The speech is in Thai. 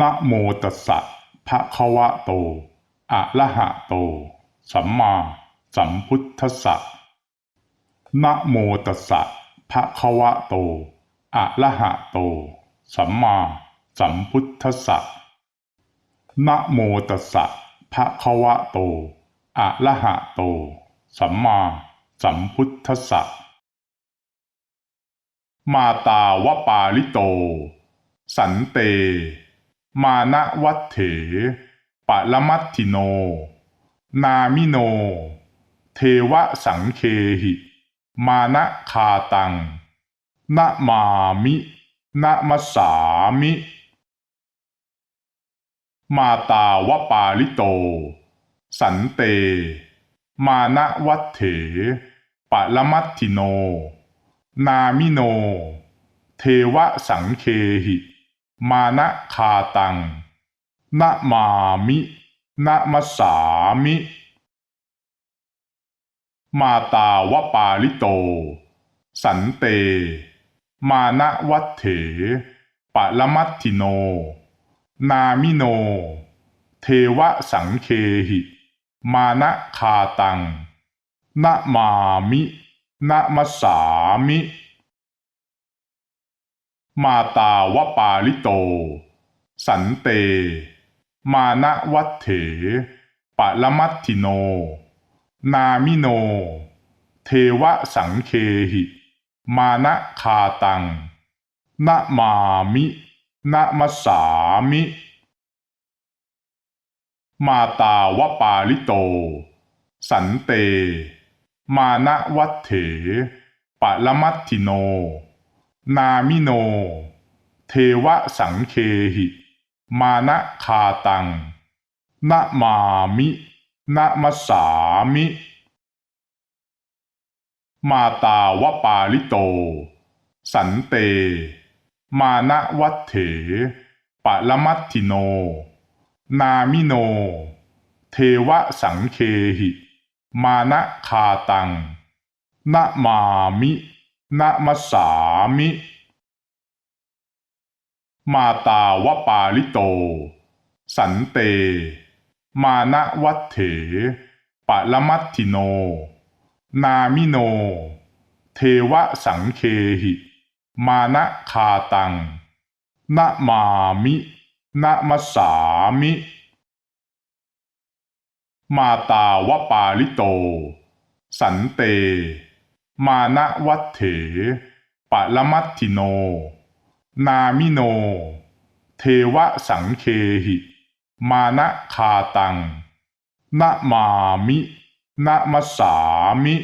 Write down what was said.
นะโมตัสสะภะคะวะโต อะระหะโต สัมมาสัมพุทธัสสะนะโมตัสสะภะคะวะโต อะระหะโต สัมมาสัมพุทธัสสะนะโมตัสสะภะคะวะโต อะระหะโต สัมมาสัมพุทธัสสะมาตาวปาลิโต สันเต มานะวัตเถ ปะละมัตถิโน นามิโน เทวะสังเคหิ มานะคาตังนะมามินะมัสามิ มาตาวปาลิโต สันเต มานะวัตเถ ปะละมัตถิโน นามิโน เทวะสังเคหิ มานะคาตังนะมามินะมัสามิ มาตาวปาลิโต สันเต มานะวัตเถปะละมัตถิโน นามิโน เทวะสังเคหิ มานะคาตังนะมามินะมัสสามิ มาตาวปาลิโต สันเต มานะวัตเถปะละมัตถิโน นามิโน เทวะสังเคหิ มานะคาตังนะมามินะมัสสามิ มาตาวปาลิโต สันเต มานะวัตเถปะละมัตถิโน นามิโน เทวสังเคหิ มานะคาตังนะมามินะมสามิ มาตาวปาลิโต สันเต มานะวัตเถปะละมัตถิโน นามิโน เทวสังเคหิ มานะคาตังนะมามิ นะมัสสามิ มาตาวปาลิโต สันเต มานะวัตเถปะละมัตถิโน นามิโน เทวะสังเคหิ มานะคาตังนะมามินะมัสสามิ มาตาวปาลิโต สันเต มานะวัตเถปะละมัตถิโน นามิโน เทวสังเคหิ มานะคาตังนะมามินะมัสสามิ